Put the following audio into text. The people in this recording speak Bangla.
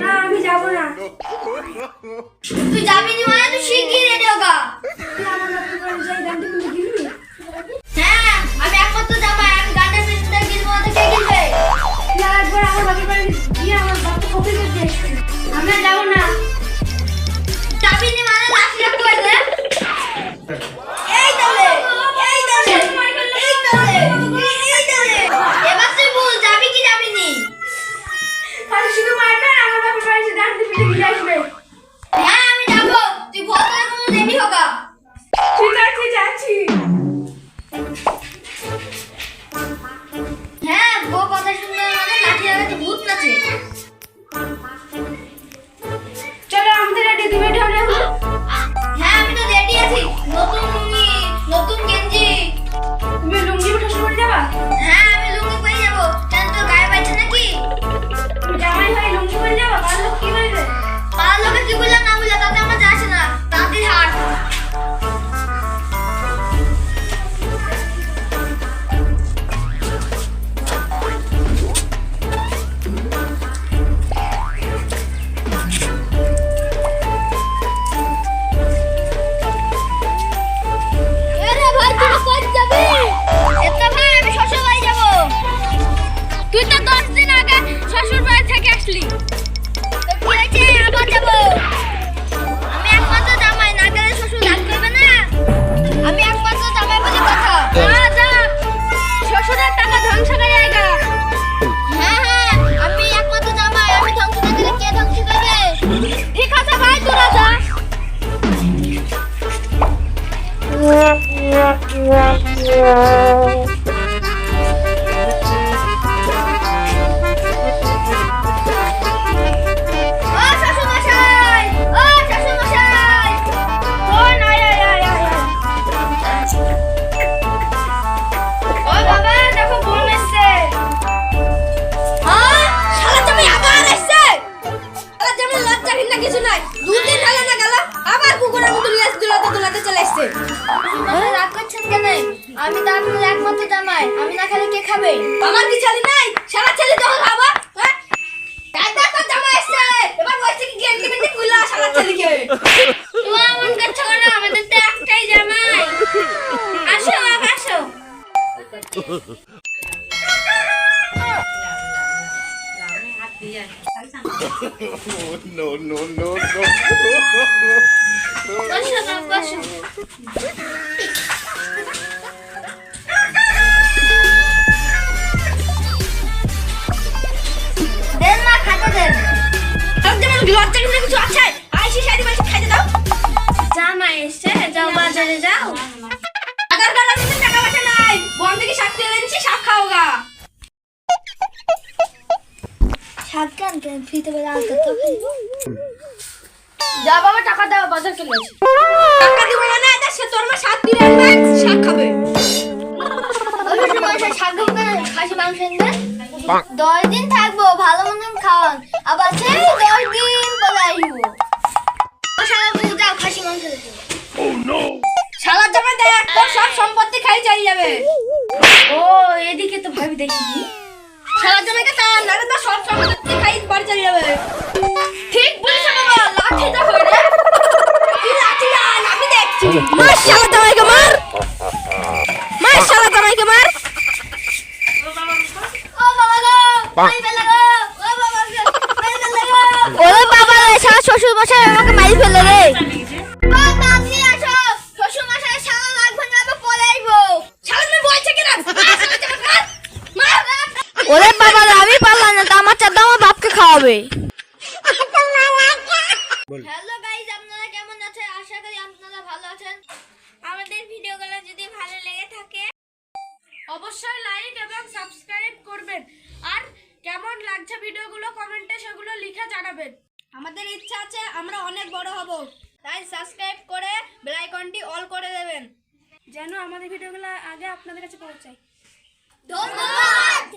না আমি যাব না। তুই যাবি নি মানে? তুই শিগগির এসে গানটি পিঠে গিয়ে আসবে 了个机会了 খাবে আমার কি ছেলে নাই? শালা ছেলে তো খাব হ্যাঁ? দাদা তো জামাই এসছে। এবার বলছে কি গেন্ডি গেন্ডি কুলা শালা ছেলেকে তুমি এমন করছ কেন? আমাদের তো একটাই জামাই। আসো আসো। No, no, no, no. বসো না বসো। দেন লজ্জা কিনা কিছু আছে? আইসি শাড়ি মাসি খাইতে দাও। জামাই এসছে যাও বাজারে যাও। আগার গালা দিতে টাকা পয়সা নাই। বন থেকে শাক তুলে এনেছি শাক খাও গা। শাক কেন কেন? ফ্রিতে বেলা আলকা তো যা বাবা টাকা দাও বাজার চলে এসে টাকা দিব না এটা সে তোর মা শাক দিলে আনবে শাক খাবে। ওই সময় শাক দেবো খাসি মাংস এনে দশ দিন থাকব ভালো মতন খাওয়ান। আবার সেই দশ দিন পরে আসব। শালা বউ খাসি মাংস শালা জামাই দেখ তোর সব সম্পত্তি খাই যাবে। ও এদিকে তো ভাবি দেখিনি। শালা নারে তো সব সম্পত্তি খাই বাড়ি চলে যাবে। ঠিক বলেছ বাবা লাঠিটা হয়ে রে কি লাঠি আমি দেখছি। মার শালা জামাইকে মার। মার শালা জামাইকে মার ও বাবা গো মাই ফেলে গো ও বাবা গো মাই ফেলে গো ওরে বাবা রে শালা শ্বশুর মশাই আমাকে মাই ফেলে রে। মার মার মার ওরে বাবা আমি পারলাম না আমার চাঁদা আমার বাপকে খাওয়াবে। হ্যালো গাইস আপনারা কেমন আছেন? আশা করি আপনারা ভালো আছেন। আমাদের ভিডিওগুলো যদি ভালো লেগে থাকে অবশ্যই লাইক এবং সাবস্ক্রাইব করবেন। আর কেমন লাগছে ভিডিওগুলো কমেন্টে সেগুলো লিখে জানাবেন। আমাদের ইচ্ছা আছে আমরা অনেক বড় হব। তাই সাবস্ক্রাইব করে বেল আইকনটি অল করে দেবেন। যেন আমাদের ভিডিওগুলো আগে আপনাদের কাছে পৌঁছায়। ধন্যবাদ!